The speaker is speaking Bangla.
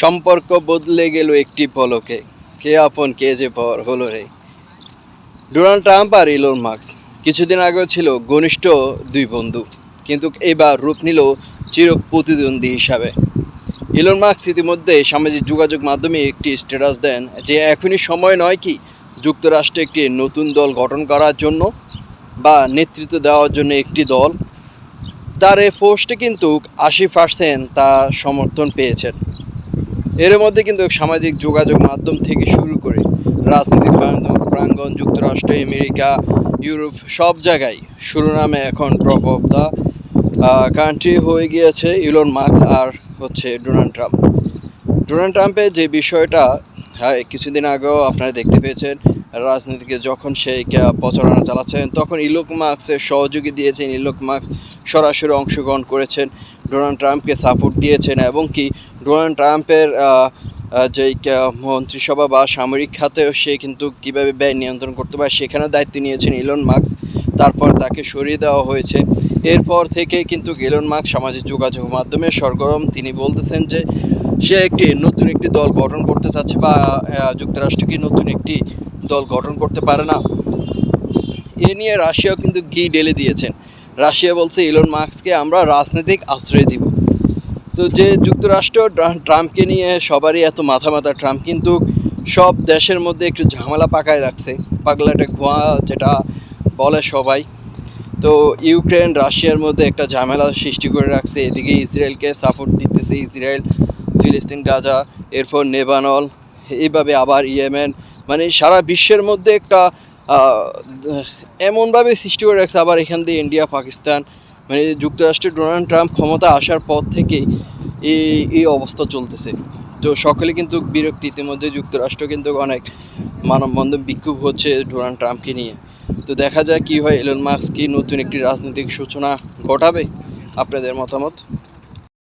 সম্পর্ক বদলে গেল একটি পলকে। কে আপন, কে যে পর হলো রে? ডোনাল্ড ট্রাম্প আর ইলন মার্কস কিছুদিন আগেও ছিল ঘনিষ্ঠ দুই বন্ধু, কিন্তু এবার রূপ নিল চির প্রতিদ্বন্দ্বী হিসাবে। ইলন মার্কস ইতিমধ্যে সামাজিক যোগাযোগ মাধ্যমে একটি স্ট্যাটাস দেন যে, এখনই সময় নয় কি যুক্তরাষ্ট্রে একটি নতুন দল গঠন করার জন্য বা নেতৃত্ব দেওয়ার জন্য একটি দল? তার এ পোস্টে কিন্তু আশি পার্সেন্ট তা সমর্থন পেয়েছেন। এর মধ্যে কিন্তু সামাজিক যোগাযোগ মাধ্যম থেকে শুরু করে রাজনৈতিক প্রাঙ্গণ- প্রাঙ্গণ যুক্তরাষ্ট্র, আমেরিকা, ইউরোপ, সব জায়গায় শিরোনামে এখন ড্রপ অফ দ্য কান্ট্রি হয়ে গিয়েছে ইলন মার্কস আর হচ্ছে ডোনাল্ড ট্রাম্প ডোনাল্ড ট্রাম্পের যে বিষয়টা হ্যাঁ কিছুদিন আগেও আপনারা দেখতে পেয়েছেন, রাজনীতিকে যখন সেই প্রচারণা চালাচ্ছেন, তখন ইলোক মার্কসের সহযোগী দিয়েছেন ইলোক মার্কস সরাসরি অংশগ্রহণ করেছেন ডোনাল্ড ট্রাম্পকে সাপোর্ট দিয়েছেন, এবং কি ডোনাল্ড ট্রাম্পের যেই মন্ত্রিসভা বা সামরিক খাতেও সে কিন্তু কীভাবে ব্যয় নিয়ন্ত্রণ করতে পারে সেখানে দায়িত্ব নিয়েছেন ইলন মার্কস তারপর তাকে সরিয়ে দেওয়া হয়েছে। এরপর থেকে কিন্তু ইলন মার্কস সামাজিক যোগাযোগ মাধ্যমে সরগরম। তিনি বলতেছেন যে সে একটি নতুন একটি দল গঠন করতে চাচ্ছে বা আহ, যুক্তরাষ্ট্র কি নতুন একটি দল গঠন করতে পারে না? এ নিয়ে রাশিয়াও কিন্তু ঘি ঢেলে দিয়েছেন। রাশিয়া বলছে ইলন মার্কসকে আমরা রাজনৈতিক আশ্রয় দিব। তো যে যুক্তরাষ্ট্র ট্রা- ট্রাম্পকে নিয়ে সবারই এত মাথা মাথা ট্রাম্প কিন্তু সব দেশের মধ্যে একটু ঝামেলা পাকায় রাখছে। পাগলাটে ধোঁয়া যেটা বলে সবাই। তো ইউক্রেন, রাশিয়ার মধ্যে একটা ঝামেলা সৃষ্টি করে রাখছে। এদিকে ইসরায়েলকে সাপোর্ট দিতেছে ইসরায়েল, ফিলিস্তিন, গাজা, এরপর নেবানল, এইভাবে আবার ইয়েমেন। মানে সারা বিশ্বের মধ্যে একটা এমনভাবে সৃষ্টি করে রাখছে। আবার এখান দিয়ে ইন্ডিয়া, পাকিস্তান মানে যুক্তরাষ্ট্রে ডোনাল্ড ট্রাম্প ক্ষমতা আসার পর থেকেই এই এই অবস্থা চলতেছে। তো সকলে কিন্তু বিরক্তি ইতিমধ্যে যুক্তরাষ্ট্র কিন্তু অনেক মানববন্ধন বিক্ষোভ হচ্ছে ডোনাল্ড ট্রাম্পকে নিয়ে। তো দেখা যায় কি হয় এলন মার্কস কি নতুন একটি রাজনৈতিক সূচনা ঘটাবে, আপনাদের মতামত?